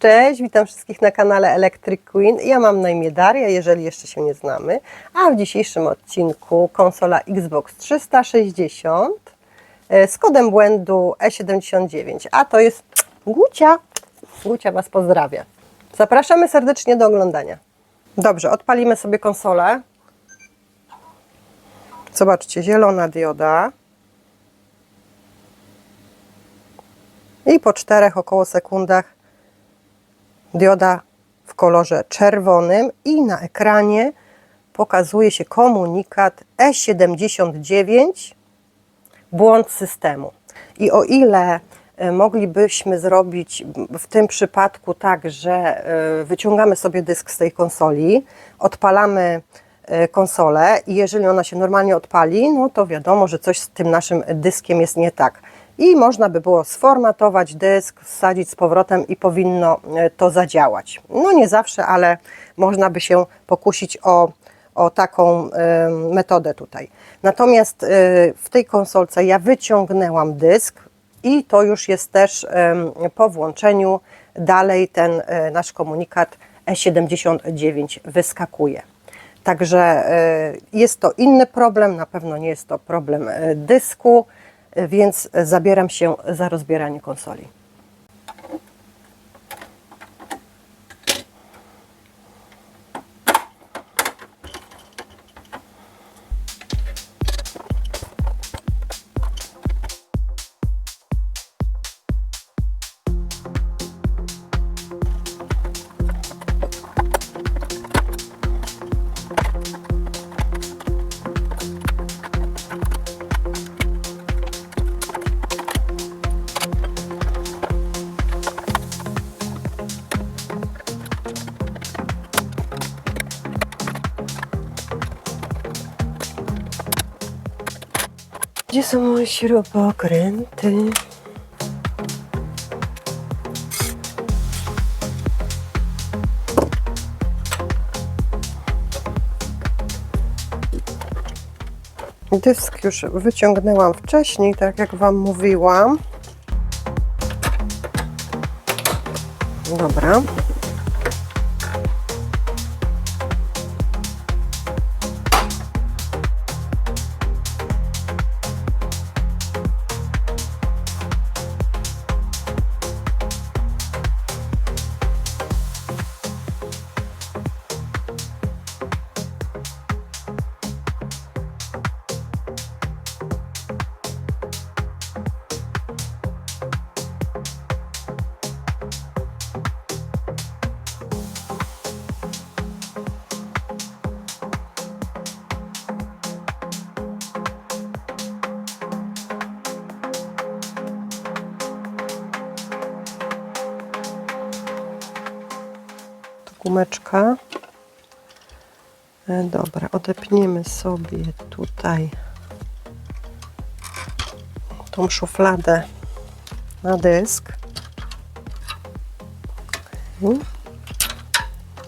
Cześć, witam wszystkich na kanale Electric Queen. Ja mam na imię Daria, jeżeli jeszcze się nie znamy. A w dzisiejszym odcinku konsola Xbox 360 e, z kodem błędu E79. A to jest Gucia. Gucia Was pozdrawia. Zapraszamy serdecznie do oglądania. Dobrze, odpalimy sobie konsolę. Zobaczcie, zielona dioda. I po czterech około sekundach dioda w kolorze czerwonym i na ekranie pokazuje się komunikat E79 błąd systemu. I o ile e, moglibyśmy zrobić w tym przypadku tak, że e, wyciągamy sobie dysk z tej konsoli, odpalamy e, konsolę i jeżeli ona się normalnie odpali, no to wiadomo, że coś z tym naszym dyskiem jest nie tak. I można by było sformatować dysk, wsadzić z powrotem i powinno e, to zadziałać. No nie zawsze, ale można by się pokusić o, o taką metodę tutaj. Natomiast e, w tej konsolce ja wyciągnęłam dysk i to już jest też po włączeniu dalej ten e, nasz komunikat E79 wyskakuje. Także jest to inny problem, na pewno nie jest to problem dysku, więc zabieram się za rozbieranie konsoli. Gdzie są moje śrubokręty? Dysk już wyciągnęłam wcześniej, tak jak Wam mówiłam. Dobra. Gumeczka. E, Dobra, odepniemy sobie tutaj tą szufladę na dysk.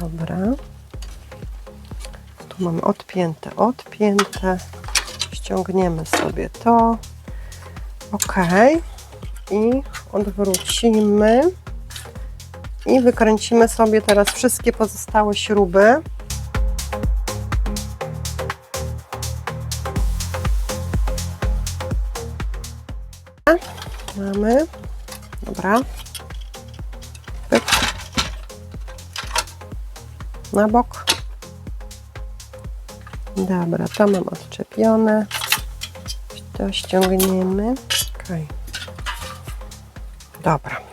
Dobra. Tu mamy odpięte, odpięte. Ściągniemy sobie to. Ok. I odwrócimy. I wykręcimy sobie teraz wszystkie pozostałe śruby. Mamy. Dobra. Pyk. Na bok. Dobra, to mam odczepione. To ściągniemy. Okay. Dobra.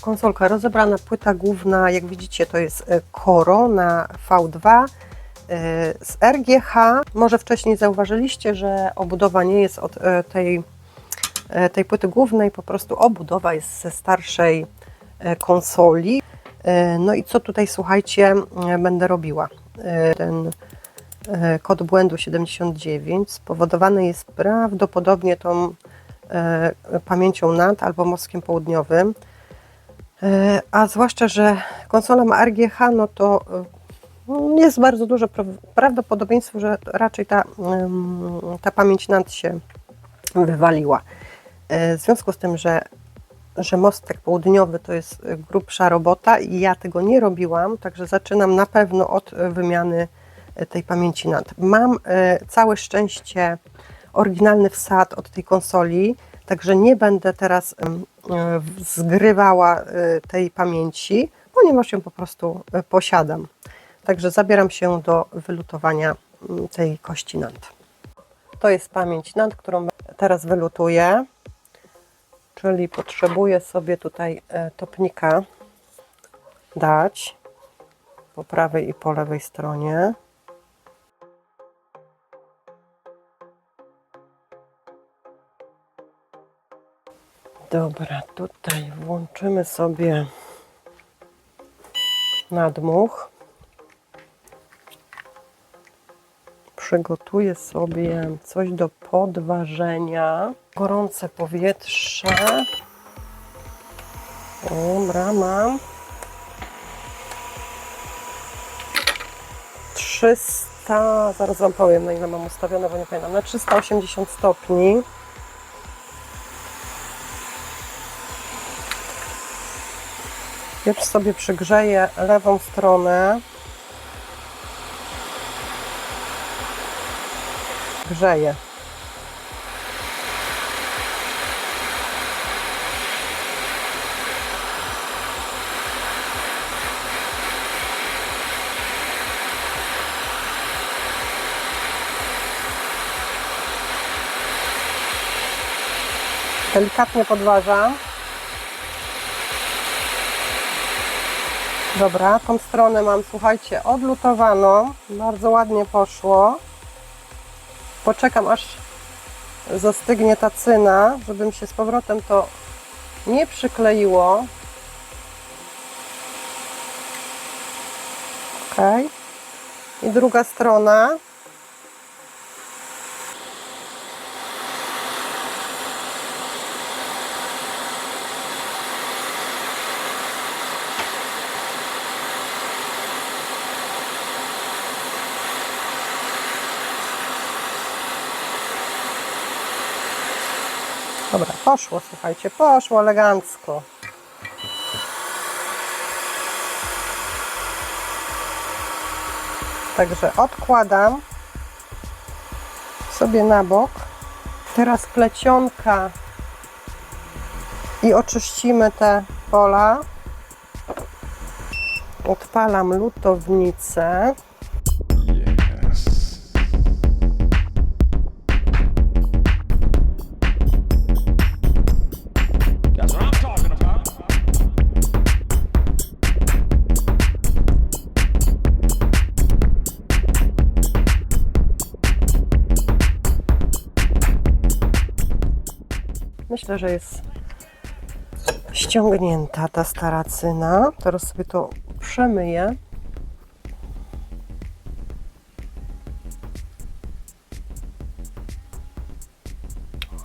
Konsolka rozebrana, płyta główna, jak widzicie, to jest e, Corona V2 e, z RGH. Może wcześniej zauważyliście, że obudowa nie jest od e, tej, e, tej płyty głównej, po prostu obudowa jest ze starszej e, konsoli. E, No i co tutaj, słuchajcie, e, będę robiła? E, Ten e, kod błędu 79 spowodowany jest prawdopodobnie tą e, pamięcią NAND albo mózgiem południowym. E, A zwłaszcza, że konsola ma RGH, no to e, jest bardzo duże pra- prawdopodobieństwo, że raczej ta, ta pamięć NAND się wywaliła. E, W związku z tym, że że mostek południowy to jest grubsza robota i ja tego nie robiłam, także zaczynam na pewno od wymiany tej pamięci NAND. Mam całe szczęście oryginalny wsad od tej konsoli, także nie będę teraz zgrywała y, tej pamięci, ponieważ ją po prostu y, posiadam. Także zabieram się do wylutowania mm, tej kości NAND. To jest pamięć NAND, którą teraz wylutuję. Czyli potrzebuję sobie tutaj e, topnika dać po prawej i po lewej stronie. Dobra, tutaj włączymy sobie nadmuch. Przygotuję sobie coś do podważenia. Gorące powietrze. Dobra, mam. 300, zaraz Wam powiem na ile mam ustawione, bo nie pamiętam, na 380 stopni. Pieprz sobie przygrzeję lewą stronę. Grzeje. Delikatnie podważam. Dobra, tą stronę mam, słuchajcie, odlutowaną. Bardzo ładnie poszło. Poczekam aż zastygnie ta cyna, żeby mi się z powrotem to nie przykleiło. Ok. I druga strona. Dobra, poszło, słuchajcie, poszło elegancko. Także odkładam sobie na bok. Teraz plecionka i oczyścimy te pola. Odpalam lutownicę. Myślę, że jest ściągnięta ta stara cyna. Teraz sobie to przemyję.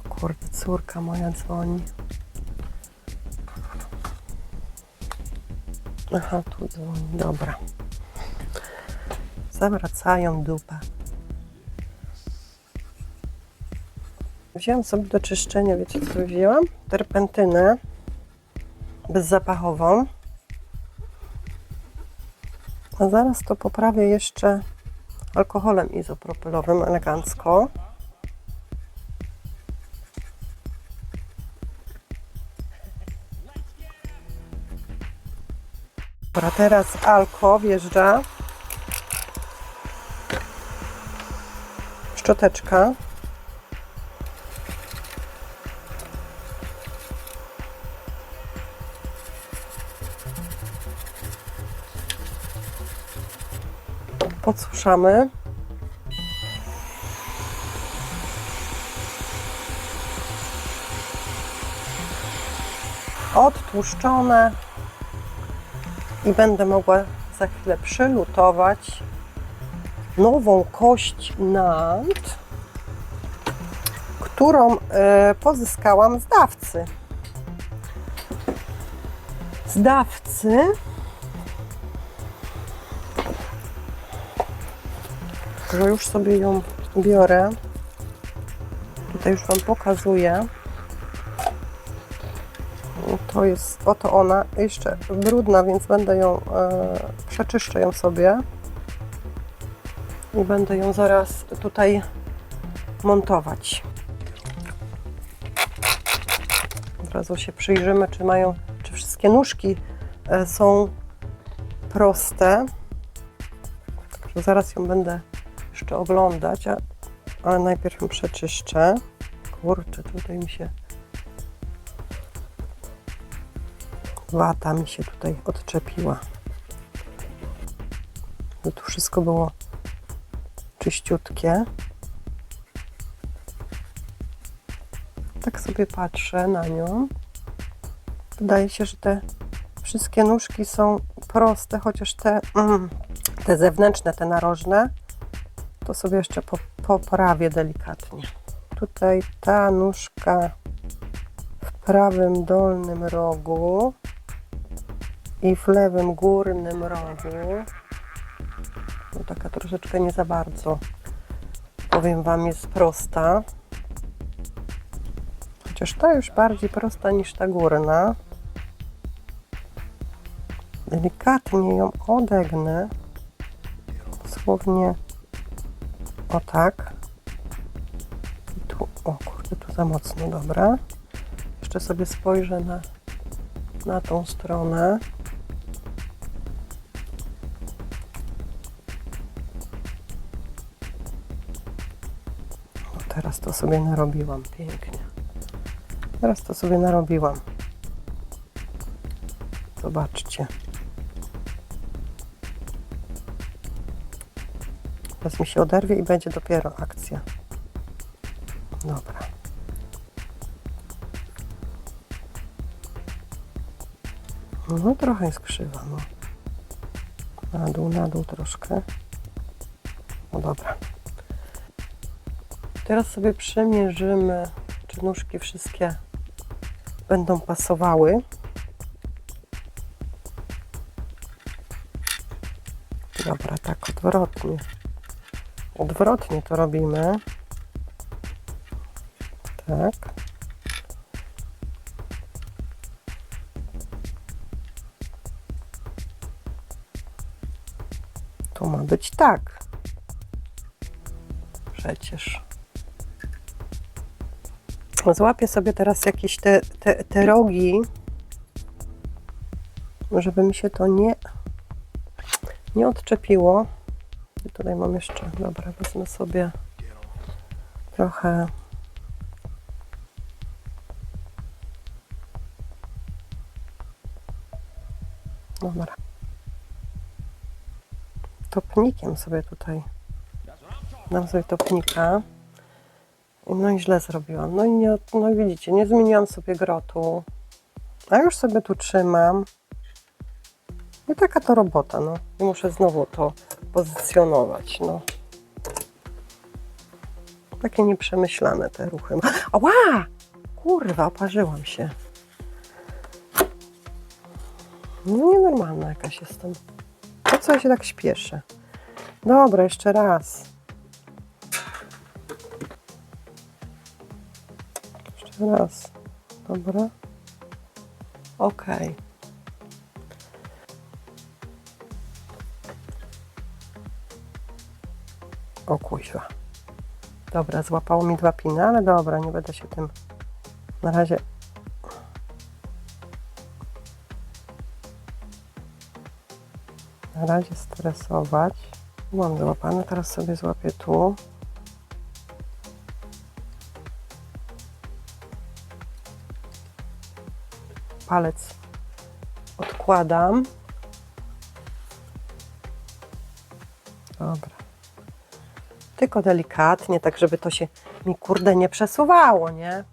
Kurde, córka moja dzwoni. Aha, tu dzwoni, dobra. Zawracają dupę. Wziąłem sobie do czyszczenia, wiecie co wzięłam? Terpentynę bezzapachową. A zaraz to poprawię jeszcze alkoholem izopropylowym elegancko. Dobra, teraz alko wjeżdża. Szczoteczka. Podsuszamy. Odtłuszczone i będę mogła za chwilę przylutować nową kość nant, którą e, pozyskałam z dawcy. Z dawcy że już sobie ją biorę. Tutaj już Wam pokazuję. To jest, oto ona, jeszcze brudna, więc będę ją, e, przeczyszczę ją sobie i będę ją zaraz tutaj montować. Od razu się przyjrzymy, czy mają, czy wszystkie nóżki e, są proste. Także zaraz ją będę jeszcze oglądać, a, ale najpierw ją przeczyszczę. Kurczę, tutaj mi się wata mi się tutaj odczepiła. I tu wszystko było czyściutkie. Tak sobie patrzę na nią. Wydaje się, że te wszystkie nóżki są proste, chociaż te, mm, te zewnętrzne, te narożne, to sobie jeszcze po, poprawię delikatnie. Tutaj ta nóżka w prawym dolnym rogu i w lewym górnym rogu. No, taka troszeczkę nie za bardzo, powiem Wam, jest prosta. Chociaż ta już bardziej prosta niż ta górna. Delikatnie ją odegnę. Dosłownie o tak. I tu, o kurde, tu za mocno, dobra. Jeszcze sobie spojrzę na, na tą stronę. No teraz to sobie narobiłam pięknie. Teraz to sobie narobiłam. Zobaczcie. Teraz mi się oderwie i będzie dopiero akcja. Dobra. No trochę jest krzywa, no. Na dół, na dół troszkę. No dobra. Teraz sobie przemierzymy, czy nóżki wszystkie będą pasowały. Dobra, tak odwrotnie. Odwrotnie to robimy. Tak. Tu ma być tak. Przecież. Złapię sobie teraz jakieś te, te, te rogi, żeby mi się to nie, nie odczepiło. Tutaj mam jeszcze, dobra, wezmę sobie trochę Dobra. Topnikiem sobie tutaj dam sobie topnika. No i źle zrobiłam. No i nie, no widzicie, nie zmieniłam sobie grotu. A już sobie tu trzymam. I taka to robota, no. Muszę znowu to pozycjonować, no. Takie nieprzemyślane te ruchy. Ała! Kurwa, oparzyłam się. No nienormalna jakaś jestem. Po co ja się tak śpieszę? Dobra, jeszcze raz. Jeszcze raz. Dobra. Okej. O kuźwa. Dobra, złapało mi dwa piny, ale dobra, nie będę się tym na razie na razie stresować. Mam złapane, teraz sobie złapię tu. Palec odkładam. Dobra. Tylko delikatnie, tak żeby to się mi kurde nie przesuwało, nie?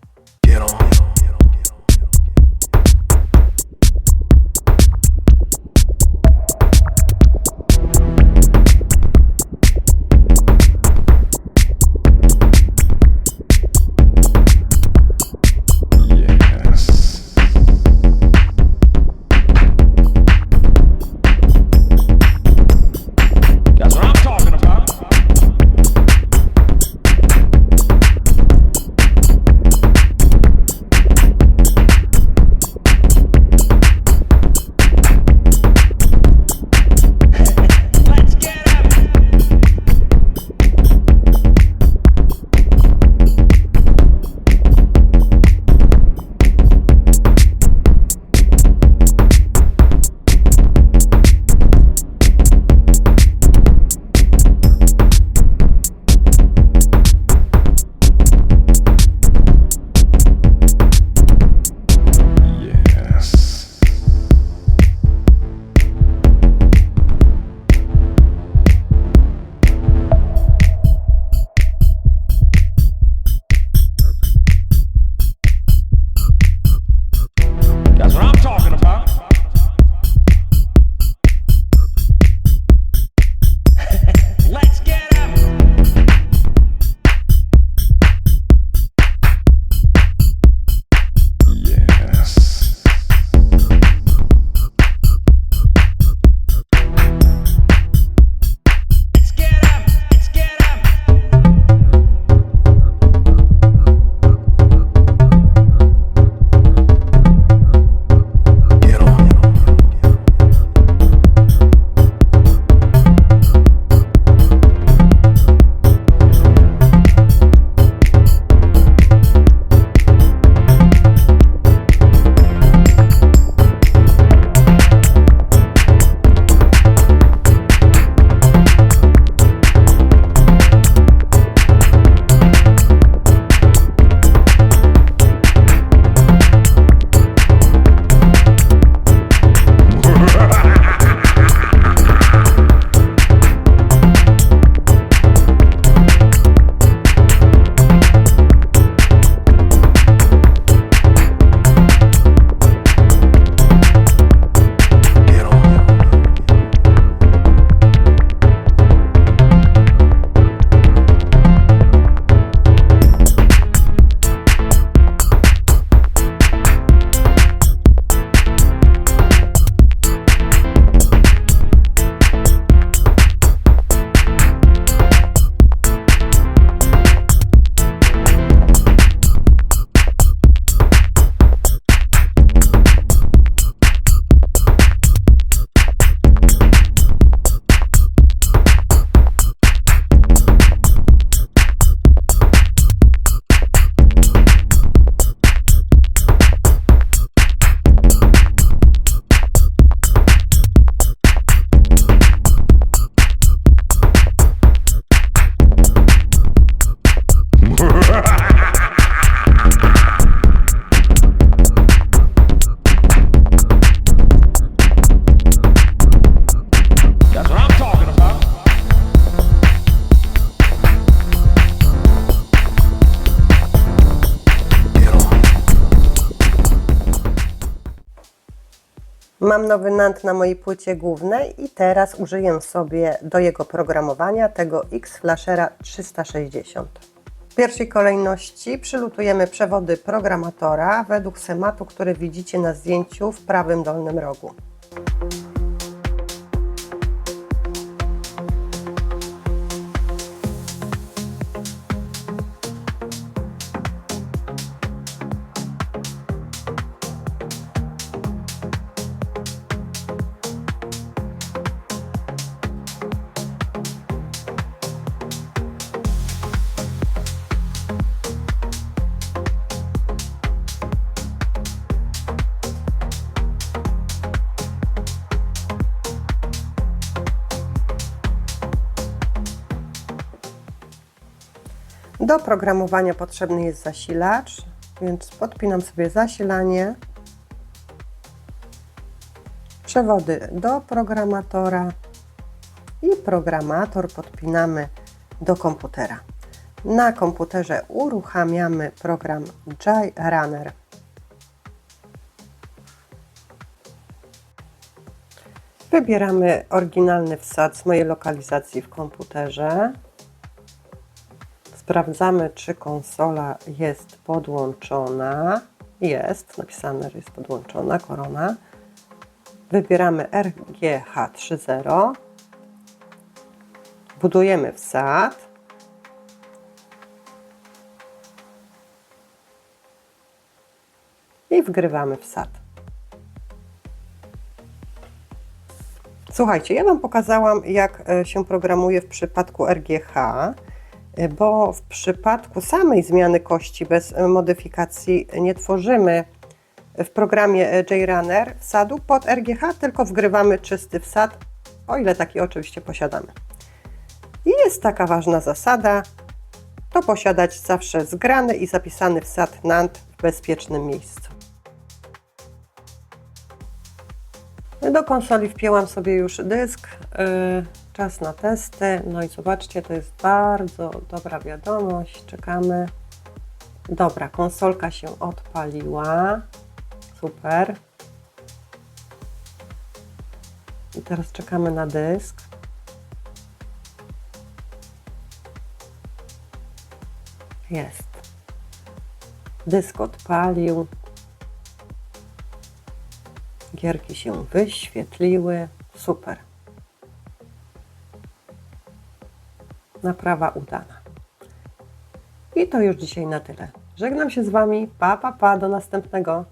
Mam nowy NAND na mojej płycie głównej i teraz użyję sobie do jego programowania tego X-Flashera 360. W pierwszej kolejności przylutujemy przewody programatora według schematu, który widzicie na zdjęciu w prawym dolnym rogu. Do programowania potrzebny jest zasilacz, więc podpinam sobie zasilanie, przewody do programatora i programator podpinamy do komputera. Na komputerze uruchamiamy program JRunner. Wybieramy oryginalny wsad z mojej lokalizacji w komputerze. Sprawdzamy, czy konsola jest podłączona. Jest, napisane, że jest podłączona, korona. Wybieramy RGH30. Budujemy wsad. I wgrywamy wsad. Słuchajcie, ja Wam pokazałam, jak e, się programuje w przypadku RGH bo w przypadku samej zmiany kości bez modyfikacji nie tworzymy w programie JRunner wsadu pod RGH, tylko wgrywamy czysty wsad, o ile taki oczywiście posiadamy. I jest taka ważna zasada, to posiadać zawsze zgrany i zapisany wsad NAND w bezpiecznym miejscu. Do konsoli wpięłam sobie już dysk. Yy, czas na testy. No i zobaczcie, to jest bardzo dobra wiadomość. Czekamy. Dobra, konsolka się odpaliła. Super. I teraz czekamy na dysk. Jest. Dysk odpalił. Gierki się wyświetliły. Super. Naprawa udana. I to już dzisiaj na tyle. Żegnam się z Wami. Pa, pa, pa. Do następnego.